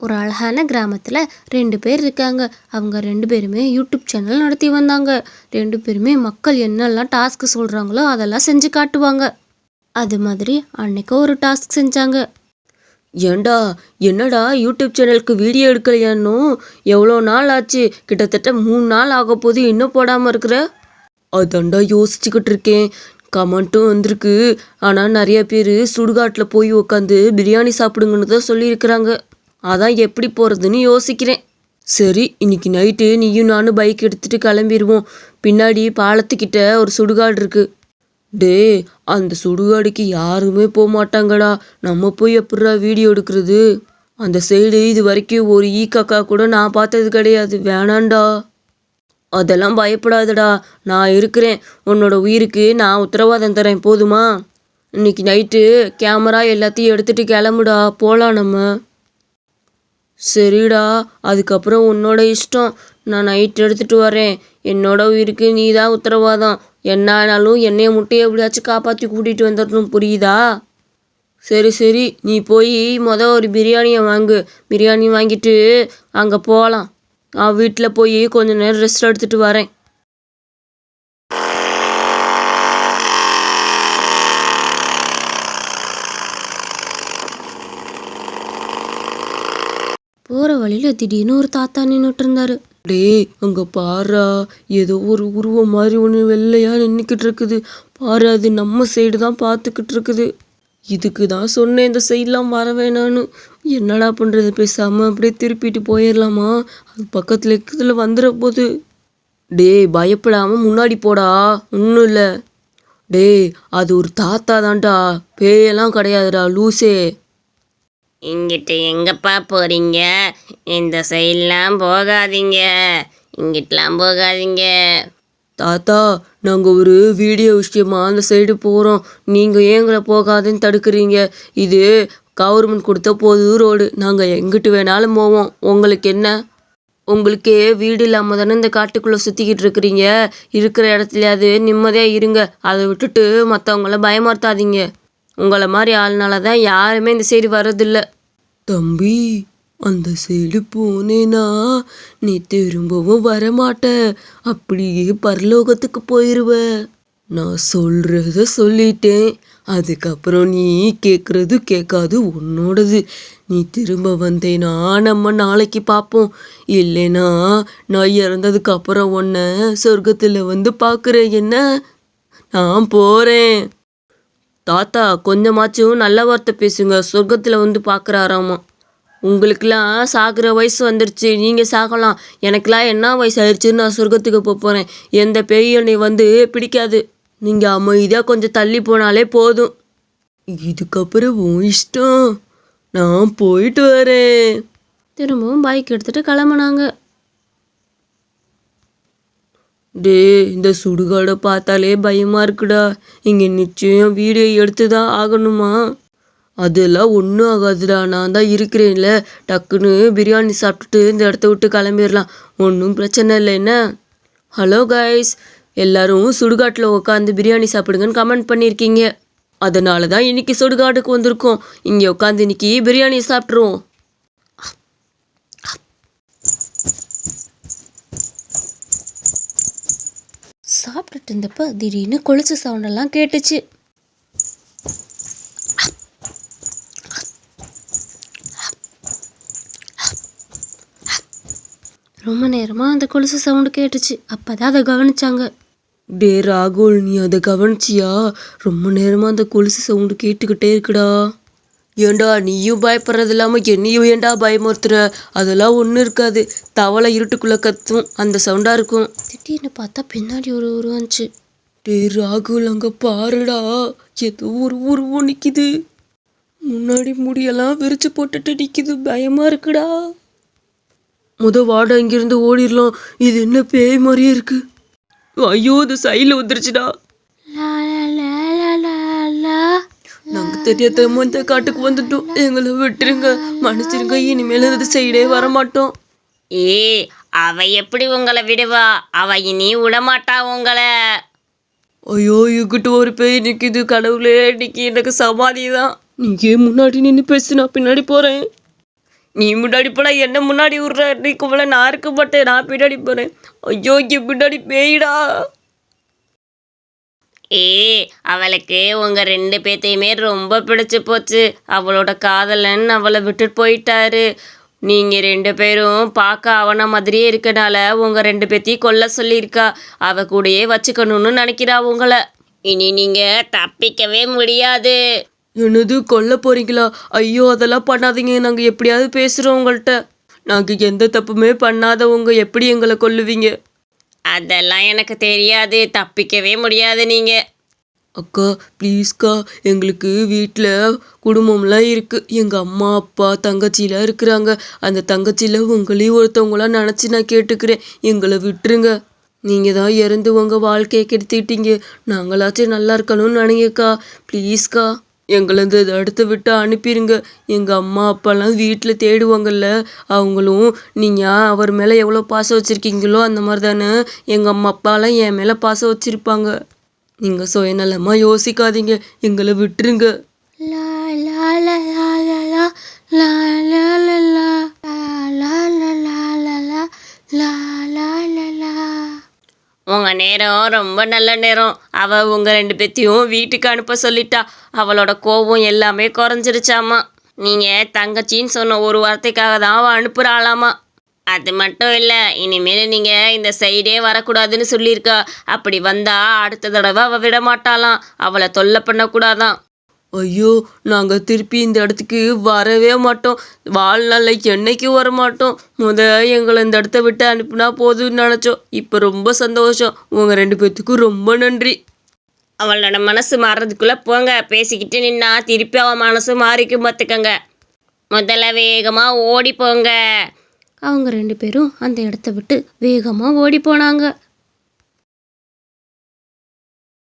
ஒரு அழகான கிராமத்தில் ரெண்டு பேர் இருக்காங்க. அவங்க ரெண்டு பேருமே யூடியூப் சேனல் நடத்தி வந்தாங்க. ரெண்டு பேருமே மக்கள் என்னெல்லாம் டாஸ்க் சொல்கிறாங்களோ அதெல்லாம் செஞ்சு காட்டுவாங்க. அது மாதிரி அன்னைக்கு ஒரு டாஸ்க் செஞ்சாங்க. ஏண்டா என்னடா யூடியூப் சேனலுக்கு வீடியோ எடுக்கலையான்னும் எவ்வளோ நாள் ஆச்சு? கிட்டத்தட்ட மூணு நாள் ஆக போது இன்னும் போடாமல் இருக்கிற? அதாண்டா யோசிச்சுக்கிட்டு இருக்கேன். கமெண்ட்டும் வந்திருக்கு. ஆனால் நிறைய பேர் சுடுகாட்டில் போய் உட்காந்து பிரியாணி சாப்பிடுங்கன்னு தான் சொல்லியிருக்கிறாங்க. அதான் எப்படி போகிறதுன்னு யோசிக்கிறேன். சரி இன்னைக்கு நைட்டு நீயும் நானும் பைக் எடுத்துட்டு கிளம்பிடுவோம் பின்னாடி பாலத்துக்கிட்ட ஒரு சுடுகாடு இருக்கு. டே அந்த சுடுகாடுக்கு யாருமே போக மாட்டாங்கடா. நம்ம போய் எப்படா வீடியோ எடுக்கிறது? அந்த சைடு இது வரைக்கும் ஒரு ஈ காக்கா கூட நான் பார்த்தது கிடையாது. வேணாண்டா அதெல்லாம் பயப்படாதடா. நான் இருக்கிறேன். உன்னோட உயிருக்கு நான் உத்தரவாதம் தரேன். போதுமா? இன்னைக்கு நைட்டு கேமரா எல்லாத்தையும் எடுத்துட்டு கிளம்புடா. போகலாம் நம்ம. சரிடா அதுக்கப்புறம் உன்னோட இஷ்டம். நான் நைட் எடுத்துட்டு வரேன் என்னோட உயிருக்கு நீ தான் உத்தரவாதம் என்ன ஆனாலும் என்னைய முட்டையை எப்படியாச்சும் காப்பாற்றி கூட்டிகிட்டு வந்துடணும் புரியுதா? சரி சரி. நீ போய் மொதல் ஒரு பிரியாணியை வாங்கு. பிரியாணி வாங்கிட்டு அங்கே போகலாம் நான் வீட்டில் போய் கொஞ்ச நேரம் ரெஸ்ட் எடுத்துகிட்டு வரேன். போகிற வழியில் திடீர்னு ஒரு தாத்தா நின்றுட்டு இருந்தாரு. டேய் அங்க பாரா ஏதோ ஒரு உருவம் மாதிரி ஒன்று வெள்ளையா நின்றுக்கிட்டு இருக்குது. பாரு அது நம்ம சைடு தான் பார்த்துக்கிட்டு இருக்குது. இதுக்கு தான் சொன்னேன் இந்த சைட்லாம் வர வேணான்னு என்னடா பண்ணுறது பேசாமல் அப்படியே திருப்பிட்டு போயிடலாமா அது பக்கத்தில் இருக்கிறதுல வந்துட போகுது டேய் பயப்படாமல் முன்னாடி போடா ஒன்றும் இல்லை. டேய் அது ஒரு தாத்தா தான்டா. பேயெல்லாம் கிடையாதுடா லூசே. இங்கிட்டு எங்கப்பா போறீங்க? இந்த சைட்லாம் போகாதீங்க. இங்கிட்டலாம் போகாதீங்க. தாத்தா நாங்கள் ஒரு வீடியோ விஷயமா அந்த சைடு போகிறோம் நீங்கள் ஏங்களை போகாதுன்னு தடுக்கிறீங்க? இது கவர்மெண்ட் கொடுத்த பொது ரோடு. நாங்கள் எங்கிட்டு வேணாலும் போவோம். உங்களுக்கு என்ன? உங்களுக்கே வீடு இல்லாமல் தானே இந்த காட்டுக்குள்ளே சுற்றிக்கிட்டு இருக்கிறீங்க. இருக்கிற இடத்துலயாவது நிம்மதியாக இருங்க. அதை விட்டுட்டு மற்றவங்கள பயமார்த்தாதீங்க உங்களை மாதிரி ஆள்னால தான் யாருமே இந்த சைடு வர்றதில்ல. தம்பி அந்த சைடு போனேனா நீ திரும்பவும் வரமாட்ட. அப்படியே பரலோகத்துக்கு போயிருவ. நான் சொல்கிறத சொல்லிட்டேன். அதுக்கப்புறம் நீ கேட்குறது கேட்காது உன்னோடது. நீ திரும்ப வந்தேனா நம்ம நாளைக்கு பார்ப்போம் இல்லைனா நான் இறந்ததுக்கு அப்புறம் உன்னை சொர்க்கத்தில் வந்து பார்க்குறேன் என்ன? நான் போகிறேன் தாத்தா கொஞ்சமாச்சும் நல்ல வார்த்தை பேசுங்க. சொர்க்கத்தில் வந்து பார்க்குறாராமா உங்களுக்கெல்லாம் சாகிற வயசு வந்துருச்சு. நீங்கள் சாகலாம். எனக்கெல்லாம் என்ன வயசு ஆயிடுச்சுன்னு நான் சொர்க்கத்துக்கு போக போகிறேன் எந்த பேயும் என்னை வந்து பிடிக்காது. நீங்கள் அமைதியாக கொஞ்சம் தள்ளி போனாலே போதும். இதுக்கப்புறம் உன் இஷ்டம். நான் போயிட்டு வரேன். திரும்பவும் பைக் எடுத்துகிட்டு கிளம்புனாங்க. டே இந்த சுடுகாடை பார்த்தாலே பயமாக இருக்குடா. இங்கே நிச்சயம் வீடியோ எடுத்து தான் ஆகணுமா? அதெல்லாம் ஒன்றும் ஆகாதுடா. நான் தான் இருக்கிறேன்ல. டக்குன்னு பிரியாணி சாப்பிட்டுட்டு இந்த இடத்த விட்டு கிளம்பிடலாம். ஒன்றும் பிரச்சனை இல்லை என்ன? ஹலோ கைஸ் எல்லாரும் சுடுகாட்டில் உட்காந்து பிரியாணி சாப்பிடுங்கன்னு கமெண்ட் பண்ணியிருக்கீங்க. அதனால தான் இன்றைக்கி சுடுகாட்டுக்கு வந்திருக்கோம். இங்கே உட்காந்து இன்றைக்கி பிரியாணி சாப்பிட்ருவோம் சாப்பிட்டுட்டு இருந்தப்ப திடீர்னு கொலுசு சவுண்டெல்லாம் கேட்டுச்சு. ரொம்ப நேரமாக அந்த கொலுசு சவுண்டு கேட்டுச்சு. அப்போ தான் அதை கவனிச்சாங்க. டே ராகுல் நீ அதை கவனிச்சியா? ரொம்ப நேரமா அந்த கொலுசு சவுண்டு கேட்டுக்கிட்டே இருக்குடா. ஏண்டா நீயும் பயப்படுறது இல்லாம என்னையும் ஏன்டா பயமுறுத்துற? அதெல்லாம் ஒன்றும் இருக்காது. தவளை இருட்டுக்குள்ள கத்தும். அந்த சவுண்டா இருக்கும். திடீர்னு பார்த்தா பின்னாடி ஒரு உருவம் வந்துச்சு டே ராகுல் அங்க பாருடா. ஏதோ ஒரு உருவம் நிக்குது. முன்னாடி முடியெல்லாம் விரிச்சு போட்டுட்டு நிக்குது. பயமா இருக்குடா. முத வாட இங்கிருந்து ஓடிடலாம். இது என்ன பேய் மாதிரியே இருக்கு. ஐயோ இது சைடில் வந்துருச்சுடா. தெரியாதமா இந்த காட்டுக்கு வந்துட்டோம். எங்களை விட்டுருங்க. மன்னிச்சிருங்க. இனிமேல் இந்த சைடே வரமாட்டோம். ஏ அவ எப்படி உங்களை விடுவா? அவ இனி விடமாட்டா உங்களை. ஐயோ இங்கிட்ட ஒரு பேய் நிக்குது. கடவுளே இன்னைக்கு எனக்கு சமாதி தான் நீங்க முன்னாடி நின்று பேசு நான் பின்னாடி போறேன். நீ முன்னாடி போல என்ன முன்னாடி விட்ற? நீ கும்பல நான் இருக்க மாட்டேன். நான் பின்னாடி போகிறேன் ஐயோ இங்கே பின்னாடி பேயிடா. ஏ அவளுக்கு உங்க ரெண்டு பேத்தையுமே ரொம்ப பிடிச்சு போச்சு. அவளோட காதலன் அவளை விட்டுட்டு போயிட்டாரு. நீங்கள் ரெண்டு பேரும் பார்க்க அவன மாதிரியே இருக்கனால உங்கள் ரெண்டு பேத்தையும் கொல்ல சொல்லியிருக்கா. அவ கூடயே வச்சுக்கணும்னு நினைக்கிறா உங்களை. இனி நீங்கள் தப்பிக்கவே முடியாது. என்னது கொல்ல போறீங்களா? ஐயோ அதெல்லாம் பண்ணாதீங்க. நாங்கள் எப்படியாவது பேசுகிறோம் உங்கள்கிட்ட நாங்கள் எந்த தப்புமே பண்ணாதவங்க. எப்படி எங்களை கொல்லுவீங்க? அதெல்லாம் எனக்கு தெரியாது. தப்பிக்கவே முடியாது நீங்கள் அக்கா ப்ளீஸ்க்கா எங்களுக்கு வீட்டில் குடும்பம்லாம் இருக்குது எங்கள் அம்மா அப்பா தங்கச்சிலாம் இருக்கிறாங்க. அந்த தங்கச்சியில் உங்களையும் ஒருத்தவங்களாம் நினச்சி நான் கேட்டுக்கிறேன். எங்களை விட்டுருங்க. நீங்கள் தான் இறந்து உங்கள் வாழ்க்கையை கெடுத்துக்கிட்டீங்க. நாங்களாச்சும் நல்லா இருக்கணும்னு நினைங்கக்கா ப்ளீஸ்க்கா எங்களை இந்த இடத்த விட்டு அனுப்பிடுங்க எங்கள் அம்மா அப்பாலாம் வீட்டில் தேடுவாங்கல்ல. அவங்களும் நீங்கள் அவர் மேலே எவ்வளோ பாசம் வச்சுருக்கீங்களோ அந்த மாதிரி தானே எங்கள் அம்மா அப்பாலாம் என் மேலே பாசம் வச்சுருப்பாங்க. நீங்கள் சுயநலமாக யோசிக்காதீங்க. எங்களை விட்டுருங்க. லா லா லா லா லா லா லா லா லா லா நேரம் ரொம்ப நல்ல நேரம். அவள் உங்கள் ரெண்டு பேத்தையும் வீட்டுக்கு அனுப்ப சொல்லிட்டா. அவளோட கோபம் எல்லாமே குறைஞ்சிருச்சாமா. நீங்கள் தங்கச்சின்னு சொன்ன ஒரு வார்த்தைக்காக தான் அவள் அனுப்புகிறாளாமா அது மட்டும் இல்லை இனிமேல் நீங்கள் இந்த சைடே வரக்கூடாதுன்னு சொல்லியிருக்கா. அப்படி வந்தால் அடுத்த தடவை அவள் விட மாட்டாளாம் அவளை தொல்லை பண்ணக்கூடாதான். ஐயோ நாங்கள் திருப்பி இந்த இடத்துக்கு வரவே மாட்டோம். வாழ்நாளில் என்னைக்கும் வர மாட்டோம் முத எங்களை இந்த இடத்த விட்டு அனுப்புனா போதும்னு நினச்சோம். இப்போ ரொம்ப சந்தோஷம். உங்கள் ரெண்டு பேர்த்துக்கும் ரொம்ப நன்றி. அவளோட மனசு மாறுறதுக்குள்ளே போங்க. பேசிக்கிட்டு நின்னா திருப்பி அவள் மனசு மாறிக்கும் பார்த்துக்கங்க முதல்ல வேகமாக ஓடி போங்க. அவங்க ரெண்டு பேரும் அந்த இடத்த விட்டு வேகமாக ஓடி போனாங்க.